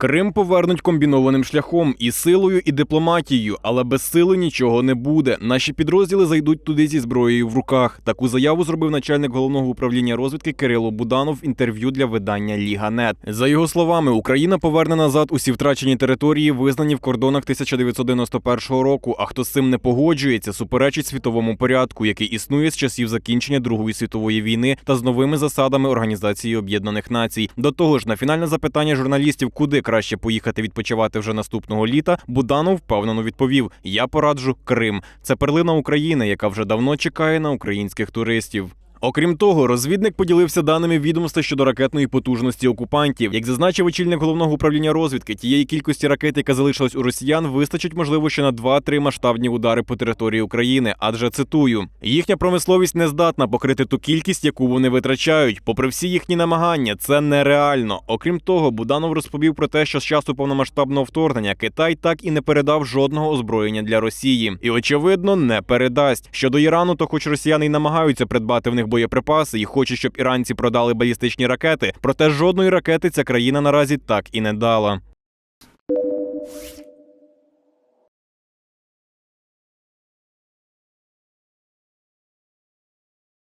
Крим повернуть комбінованим шляхом і силою, і дипломатією, але без сили нічого не буде. Наші підрозділи зайдуть туди зі зброєю в руках. Таку заяву зробив начальник головного управління розвідки Кирило Буданов в інтерв'ю для видання Ліга.нет. За його словами, Україна поверне назад усі втрачені території, визнані в кордонах 1991 року. А хто з цим не погоджується, суперечить світовому порядку, який існує з часів закінчення Другої світової війни та з новими засадами Організації Об'єднаних Націй. До того ж, на фінальне запитання журналістів, куди краще поїхати відпочивати вже наступного літа, Буданов впевнено відповів: Я пораджу Крим. Це перлина України, яка вже давно чекає на українських туристів. Окрім того, розвідник поділився даними відомства щодо ракетної потужності окупантів. Як зазначив очільник головного управління розвідки, тієї кількості ракет, яка залишилась у росіян, вистачить можливо ще на 2-3 масштабні удари по території України. Адже цитую, їхня промисловість не здатна покрити ту кількість, яку вони витрачають. Попри всі їхні намагання, це нереально. Окрім того, Буданов розповів про те, що з часу повномасштабного вторгнення Китай так і не передав жодного озброєння для Росії, і очевидно не передасть. Щодо Ірану, то хоч росіяни й намагаються придбати в них боєприпаси і хоче, щоб іранці продали балістичні ракети. Проте жодної ракети ця країна наразі так і не дала.